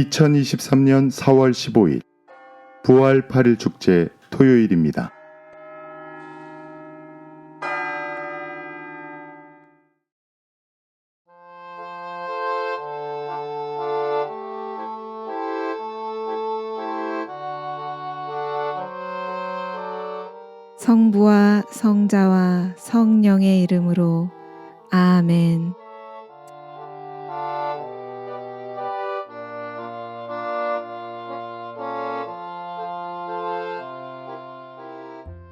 2023년 4월 15일 부활 8일 축제 토요일입니다. 성부와 성자와 성령의 이름으로 아멘.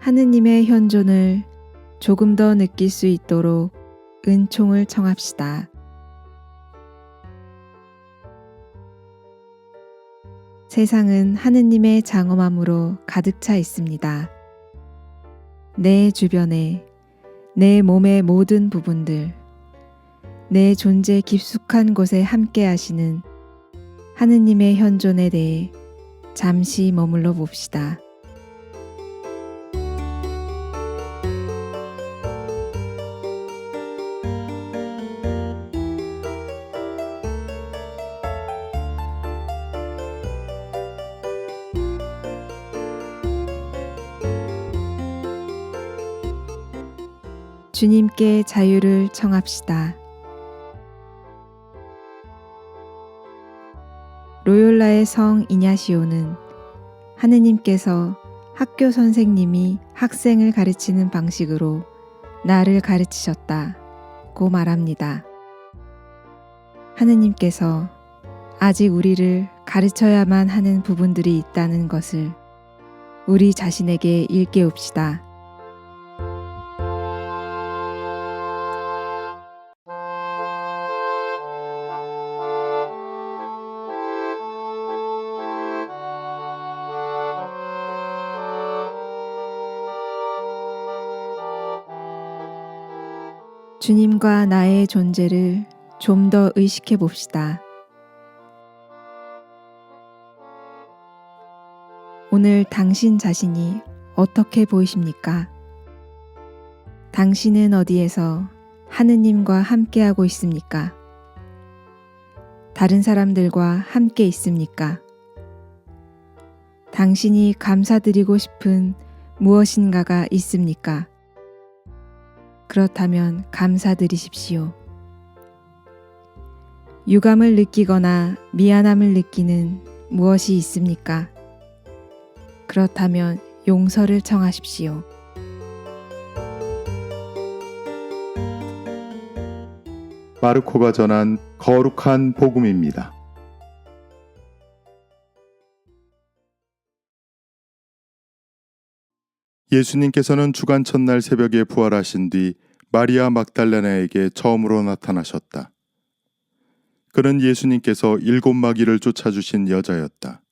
하느님의 현존을 조금 더 느낄 수 있도록 은총을 청합시다. 세상은 하느님의 장엄함으로 가득 차 있습니다. 내 주변에 내 몸의 모든 부분들, 내 존재 깊숙한 곳에 함께 하시는 하느님의 현존에 대해 잠시 머물러 봅시다. 주님께 자유를 청합시다. 로욜라의 성 이냐시오는 하느님께서 학교 선생님이 학생을 가르치는 방식으로 나를 가르치셨다고 말합니다. 하느님께서 아직 우리를 가르쳐야만 하는 부분들이 있다는 것을 우리 자신에게 일깨웁시다. 주님과 나의 존재를 좀 더 의식해 봅시다. 오늘 당신 자신이 어떻게 보이십니까? 당신은 어디에서 하느님과 함께하고 있습니까? 다른 사람들과 함께 있습니까? 당신이 감사드리고 싶은 무엇인가가 있습니까? 그렇다면 감사드리십시오. 유감을 느끼거나 미안함을 느끼는 무엇이 있습니까? 그렇다면 용서를 청하십시오. 마르코가 전한 거룩한 복음입니다. 예수님께서는 주간 첫날 새벽에 부활하신 뒤 마리아 막달레나에게 처음으로 나타나셨다. 그는 예수님께서 일곱 마귀를 쫓아주신 여자였다.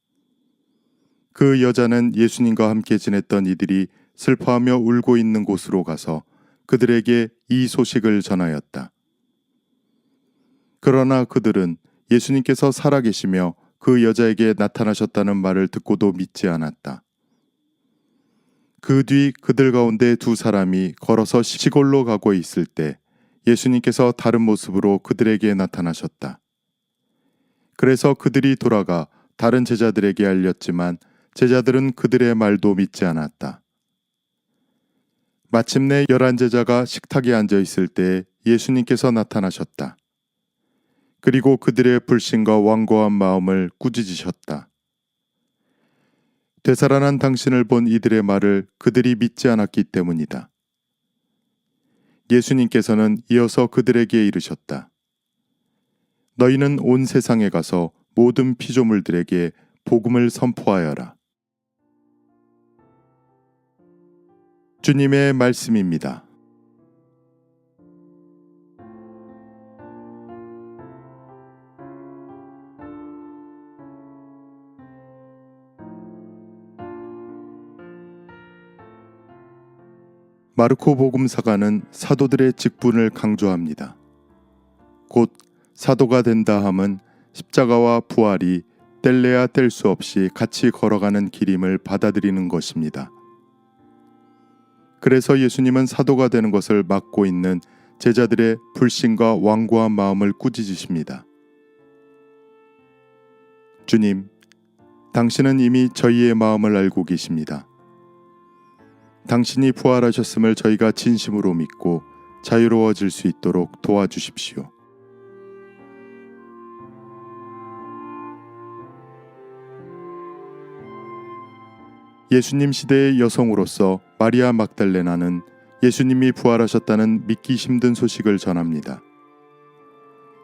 그 여자는 예수님과 함께 지냈던 이들이 슬퍼하며 울고 있는 곳으로 가서 그들에게 이 소식을 전하였다. 그러나 그들은 예수님께서 살아계시며 그 여자에게 나타나셨다는 말을 듣고도 믿지 않았다. 그 뒤 그들 가운데 두 사람이 걸어서 시골로 가고 있을 때 예수님께서 다른 모습으로 그들에게 나타나셨다. 그래서 그들이 돌아가 다른 제자들에게 알렸지만 제자들은 그들의 말도 믿지 않았다. 마침내 열한 제자가 식탁에 앉아 있을 때 예수님께서 나타나셨다. 그리고 그들의 불신과 완고한 마음을 꾸짖으셨다. 되살아난 당신을 본 이들의 말을 그들이 믿지 않았기 때문이다. 예수님께서는 이어서 그들에게 이르셨다. 너희는 온 세상에 가서 모든 피조물들에게 복음을 선포하여라. 주님의 말씀입니다. 마르코 복음사가는 사도들의 직분을 강조합니다. 곧 사도가 된다 함은 십자가와 부활이 뗄래야 뗄 수 없이 같이 걸어가는 길임을 받아들이는 것입니다. 그래서 예수님은 사도가 되는 것을 막고 있는 제자들의 불신과 완고한 마음을 꾸짖으십니다. 주님, 당신은 이미 저희의 마음을 알고 계십니다. 당신이 부활하셨음을 저희가 진심으로 믿고 자유로워질 수 있도록 도와주십시오. 예수님 시대의 여성으로서 마리아 막달레나는 예수님이 부활하셨다는 믿기 힘든 소식을 전합니다.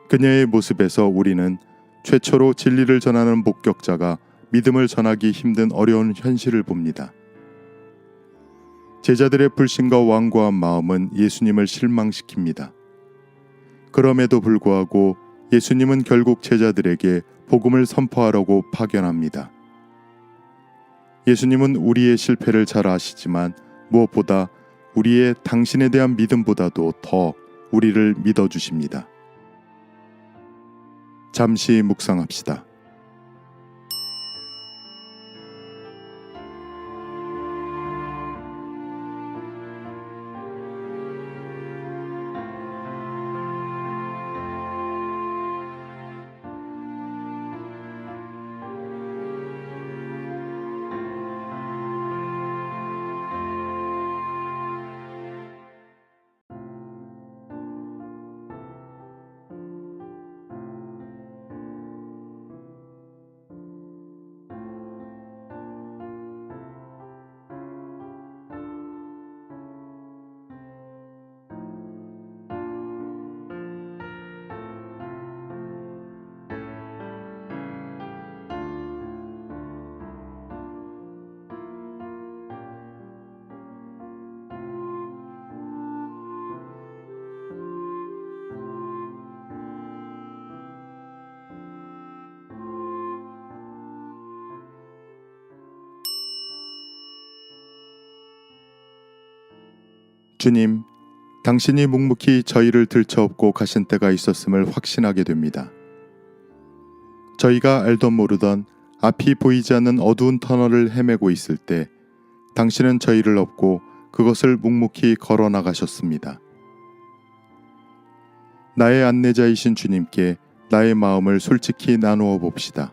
그녀의 모습에서 우리는 최초로 진리를 전하는 목격자가 믿음을 전하기 힘든 어려운 현실을 봅니다. 제자들의 불신과 완고한 마음은 예수님을 실망시킵니다. 그럼에도 불구하고 예수님은 결국 제자들에게 복음을 선포하라고 파견합니다. 예수님은 우리의 실패를 잘 아시지만 무엇보다 우리의 당신에 대한 믿음보다도 더 우리를 믿어 주십니다. 잠시 묵상합시다. 주님, 당신이 묵묵히 저희를 들쳐업고 가신 때가 있었음을 확신하게 됩니다. 저희가 알던 모르던 앞이 보이지 않는 어두운 터널을 헤매고 있을 때 당신은 저희를 업고 그것을 묵묵히 걸어 나가셨습니다. 나의 안내자이신 주님께 나의 마음을 솔직히 나누어 봅시다.